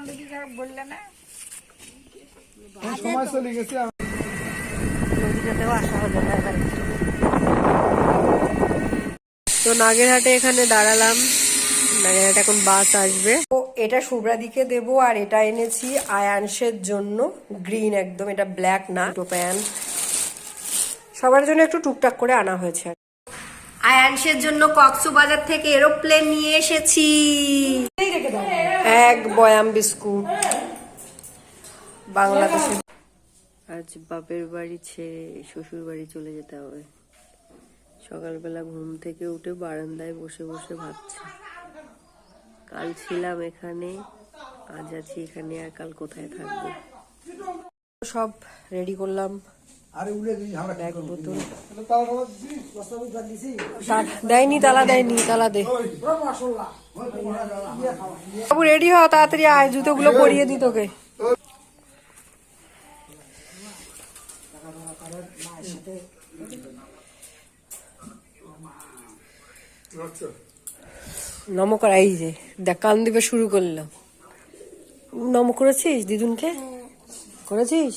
বান্ধবী খারাপ বললে না? সময় চলে গেছে আসা হলো না এবার একটু। তো নাগেরহাটে এখানে দাঁড়ালাম। নাগেরহাটে এখন বাস আসবে। তো এটা শুভ্রাদিকে দেব আর এটা এনেছি আয়ানসের জন্য। গ্রিন একদম এটা ব্ল্যাক না দুটো প্যান্ট। সবার জন্য একটু টুকটাক করে আনা হয়েছে। আর কি। আয়াংশের জন্য কক্সবাজার থেকে এরোপ্লেন নিয়ে এসেছি। এক বয়াম বিস্কুট। বাংলাদেশে আজ বাপের বাড়ি ছেড়ে শ্বশুর বাড়ি চলে যেতে হবে। সকালবেলা ঘুম থেকে উঠে বারান্দায় বসে বসে ভাবছি। কাল ছিলাম এখানে আজ আছি এখানে আর কাল কোথায় থাকব? সব রেডি করলাম। দেয়নি তালা দেয়নি তালা দে। বাবু রেডি তাড়াতাড়ি আয় জুতোগুলো পরিয়ে দি তোকে। নম যে দেখ কান দিবে শুরু করলাম। নম করেছিস দিদুনকে? করেছিস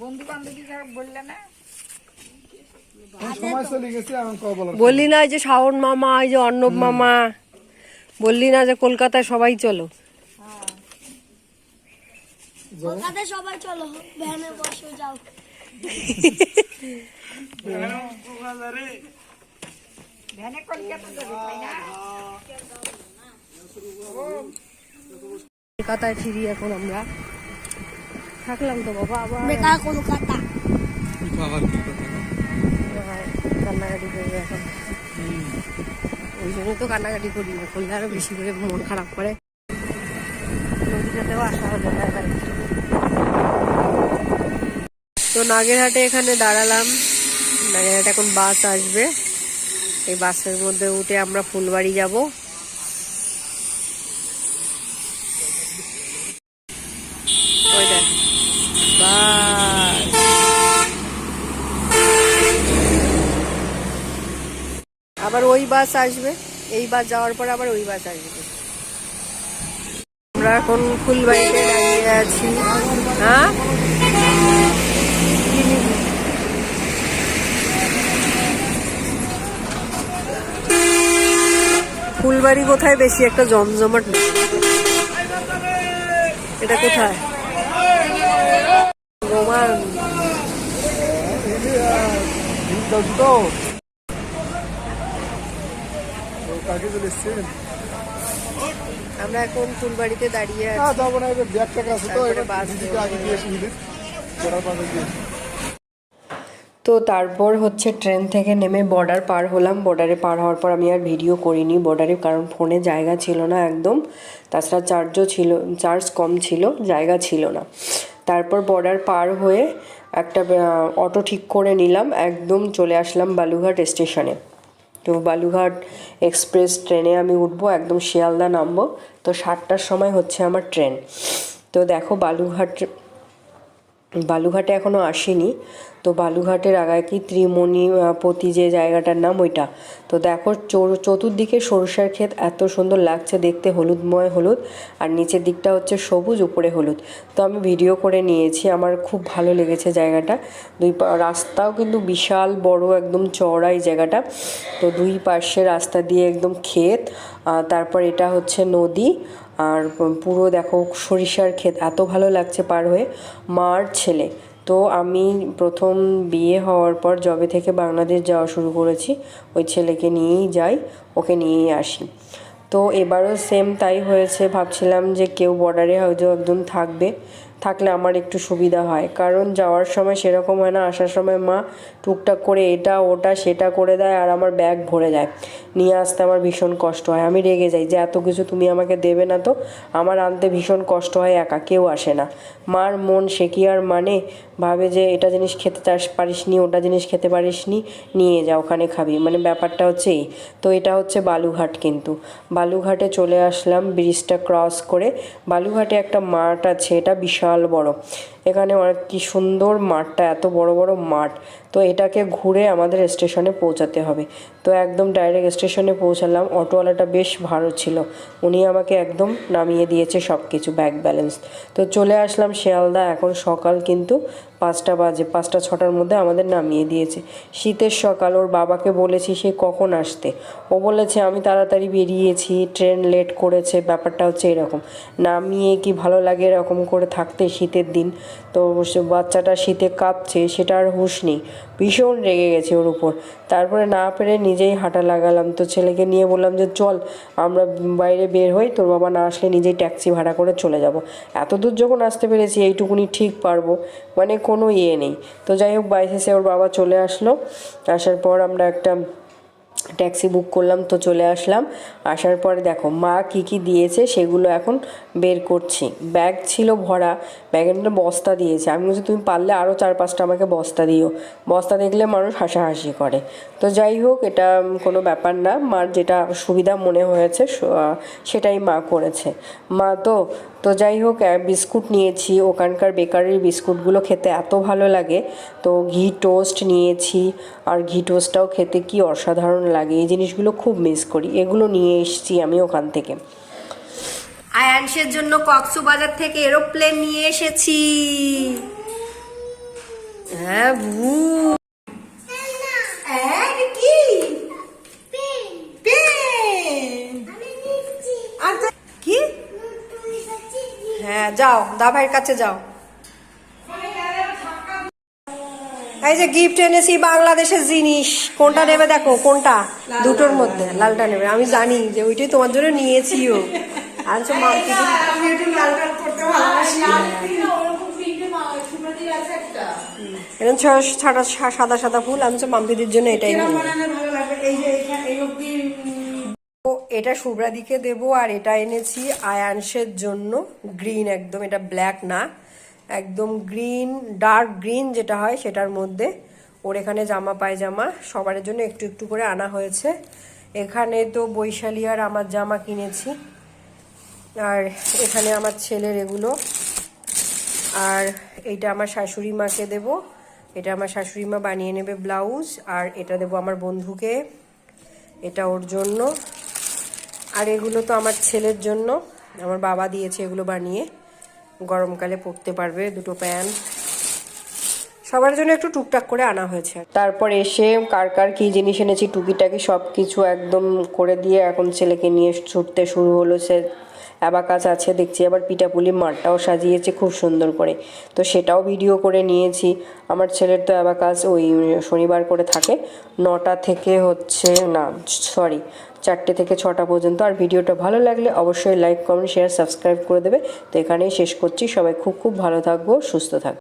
বন্ধু বান্ধবী খারাপ বললে না। যে শাওন মামা এই যে অর্ণব মামা বললি না যে কলকাতায় সবাই চলো। কলকাতায় সবাই চলো ভ্যানে বসে যাও। ভ্যানে কলকাতা যাবে তাই না? কলকাতায় ফিরি এখন আমরা। থাকলাম তো বাবা আবার বেকার কলকাতা। কান্নাকাটি করবে এখন। ওই জন্য তো কান্নাকাটি করি না করলে আরও বেশি করে মন খারাপ করে। নদীটাতেও আসা হলো না এবার। তো নাগেরহাটে এখানে দাঁড়ালাম। নাগেরহাটে এখন বাস আসবে। এই বাসের মধ্যে উঠে আমরা ফুলবাড়ি যাব। আবার ওই বাস আসবে, এই বাস যাওয়ার পর আবার ওই বাস আসবে। আমরা এখন ফুলবাড়িতে দাঁড়িয়ে আছি। হ্যাঁ? ফুলবাড়ি কোথায় বেশি একটা জমজমাট এটা কোথায়? রোমান আমরা এখন ফুলবাড়িতে দাঁড়িয়ে না যাব না এবার ব্যাগ টাকা আছে তো এবার বাস দিদিকে আগে দিয়ে সুবিধে জোড়া পাবে দিয়ে তো তারপর হচ্ছে ট্রেন থেকে নেমে বর্ডার পার হলাম। বর্ডারে পার হওয়ার পর আমি আর ভিডিও করিনি বর্ডারে কারণ ফোনে জায়গা ছিল না একদম। তাছাড়া চার্জও ছিল চার্জ কম ছিল জায়গা ছিল না। তারপর বর্ডার পার হয়ে একটা অটো ঠিক করে নিলাম। একদম চলে আসলাম বালুঘাট স্টেশনে তো বালুঘাট এক্সপ্রেস ট্রেনে আমি উঠবো, একদম শিয়ালদা নামবো। তো সাতটার সময় হচ্ছে আমার ট্রেন। তো দেখো বালুঘাট বালুঘাটে এখনও আসেনি। তো বালুঘাটের আগায় কি ত্রিমণি পতি যে জায়গাটার নাম ওইটা। তো দেখো চতুর্দিকে সরষের ক্ষেত, এত সুন্দর লাগছে দেখতে, হলুদময় হলুদ। আর নিচের দিকটা হচ্ছে সবুজ, উপরে হলুদ। তো আমি ভিডিও করে নিয়েছি, আমার খুব ভালো লেগেছে জায়গাটা। দুই রাস্তাও কিন্তু বিশাল বড়, একদম চওড়া এই জায়গাটা। তো দুই পাশে রাস্তা দিয়ে একদম ক্ষেত তারপর এটা হচ্ছে নদী। আর পুরো দেখো সরিষার ক্ষেত এত ভালো লাগছে পার হয়ে। মার ছেলে। তো আমি প্রথম বিয়ে হওয়ার পর জবে থেকে বাংলাদেশ যাওয়া শুরু করেছি। ওই ছেলেকে নিয়েই যাই, ওকে নিয়েই আসি। তো এবারও সেম তাই হয়েছে। ভাবছিলাম যে কেউ বর্ডারে হয়তো একজন থাকবে। থাকলে আমার একটু সুবিধা হয়। কারণ যাওয়ার সময় সেরকম হয় না, আসার সময় মা টুকটাক করে এটা, ওটা, সেটা করে দেয় আর আমার ব্যাগ ভরে যায়। নিয়ে আসতে আমার ভীষণ কষ্ট হয়। আমি রেগে যাই যে এত কিছু তুমি আমাকে দেবে না তো? আমার আনতে ভীষণ কষ্ট হয় একা, কেউ আসে না। মার মন সে কি আর মানে? ভাবে যে এটা জিনিস খেতে চাস, পারিস নি, ওটা জিনিস খেতে পারিস নি, নিয়ে যা, ওখানে খাবি। মানে ব্যাপারটা হচ্ছে এই। তো এটা হচ্ছে বালুঘাট কিন্তু। বালুঘাটে চলে আসলাম, ব্রিজটা ক্রস করে। বালুঘাটে একটা মাঠ আছে, এটা বিশাল বড় এখানে অনেক, কি সুন্দর মাঠটা, এত বড় বড় মাঠ। তো এটাকে ঘুরে আমাদের স্টেশনে পৌঁছাতে হবে। তো একদম ডাইরেক্ট স্টেশনে পৌঁছালাম। অটোওয়ালাটা বেশ ভালো ছিল। উনি আমাকে একদম নামিয়ে দিয়েছে সব কিছু ব্যাগ ব্যালেন্স তো চলে আসলাম শিয়ালদা। এখন সকাল কিন্তু পাঁচটা বাজে, পাঁচটা ছটার মধ্যে আমাদের নামিয়ে দিয়েছে। শীতের সকাল, ওর বাবাকে বলেছি সে কখন আসতে। ও বলেছে, আমি তাড়াতাড়ি বেরিয়েছি ট্রেন লেট করেছে, ব্যাপারটা হচ্ছে এরকম। নামিয়ে কি ভালো লাগে এরকম করে থাকতে শীতের দিন? তো বাচ্চাটা শীতে কাঁপছে, সেটা আর হুঁশ নেই। ভীষণ রেগে গেছে ওর উপর। তারপরে না পেরে নিজেই হাঁটা লাগালাম। তো ছেলেকে নিয়ে বললাম যে, চল, আমরা বাইরে বের হই, তোর বাবা না আসলে নিজেই ট্যাক্সি ভাড়া করে চলে যাব। এত দূর যখন আসতে পেরেছি, এইটুকুনি ঠিক পারব মানে কোনো ইয়ে নেই। তো যাই হোক বাইরে এসে ওর বাবা চলে আসলো। আসার পর আমরা একটা ট্যাক্সি বুক করলাম তো চলে আসলাম। আসার পরে দেখো, মা কি কি দিয়েছে সেগুলো এখন বের করছি। ব্যাগ ছিল ভরা, ব্যাগের মধ্যে বস্তা দিয়েছে। আমি বলছি, তুমি পারলে আরও চার পাঁচটা আমাকে বস্তা দিও। বস্তা দেখলে মানুষ হাসাহাসি করে। তো যাই হোক, এটা কোনো ব্যাপার না। মার যেটা সুবিধা মনে হয়েছে সেটাই মা করেছে। মা তো তো যাই হোক বিস্কুট নিয়েছি। ওখানকার বেকারির বিস্কুটগুলো খেতে এত ভালো লাগে। তো ঘি টোস্ট নিয়েছি। আর ঘি টোস্টটাও খেতে কি অসাধারণ লাগে এই জিনিসগুলো খুব মিস করি। এগুলো নিয়ে এসেছি আমি ওখান থেকে। আয়ানসের জন্য কক্সবাজার থেকে এরোপ্লেন নিয়ে এসেছি। হ্যাঁ ভু। হ্যাঁ, কি? পেন। কি? হ্যাঁ যাও দাভাইয়ের কাছে যাও। এই যে গিফট এনেছি বাংলাদেশের জিনিস কোনটা নেবে দেখো কোনটা? দুটোর মধ্যে লালটা নেবে। আমি জানি যে ওইটাই তোমার জন্য নিয়েছিও। আনছো মাম্পি এরকম ছ- সাদা সাদা সাদা ফুল আনছো মাম্পিদের জন্য এটাই এটা শুভ্রাদিকে দেবো আর এটা এনেছি আয়াংশের জন্য। গ্রিন একদম এটা ব্ল্যাক না। একদম গ্রিন, ডার্ক গ্রিন যেটা হয় সেটার মধ্যে। ওর এখানে জামা, পায়জামা সবার জন্য একটু একটু করে আনা হয়েছে। এখানে তো বৈশালী আর আমার জামা কিনেছি। আর এখানে আমার ছেলের এগুলো। আর এইটা আমার শাশুড়ি মাকে দেব। এটা আমার শাশুড়ি মা বানিয়ে নেবে ব্লাউজ। আর এটা দেবো আমার বন্ধুকে। এটা ওর জন্য। আর এগুলো তো আমার ছেলের জন্য। আমার বাবা দিয়েছে এগুলো বানিয়ে। গরমকালে পরতে পারবে দুটো প্যান্ট সবার জন্য একটু টুকটাক করে আনা হয়েছে। তারপর এসে কার কার কী জিনিস এনেছি, টুকিটাকি সব কিছু একদম করে দিয়ে এখন ছেলেকে নিয়ে ছুটতে শুরু হলো। সে অ্যাবাকাস আছে, দেখছি। আবার পিঠাপুলি মাঠটাও সাজিয়েছে খুব সুন্দর করে। তো সেটাও ভিডিও করে নিয়েছি। আমার ছেলের তো অ্যাবাকাস ওই শনিবার করে থাকে। নটা থেকে হচ্ছে, না সরি চারটে থেকে ছটা পর্যন্ত। আর ভিডিওটা ভালো লাগলে অবশ্যই লাইক কমেন্ট শেয়ার সাবস্ক্রাইব করে দেবে। তো এখানেই শেষ করছি। সবাই খুব খুব ভালো থাকব, সুস্থ থাকব।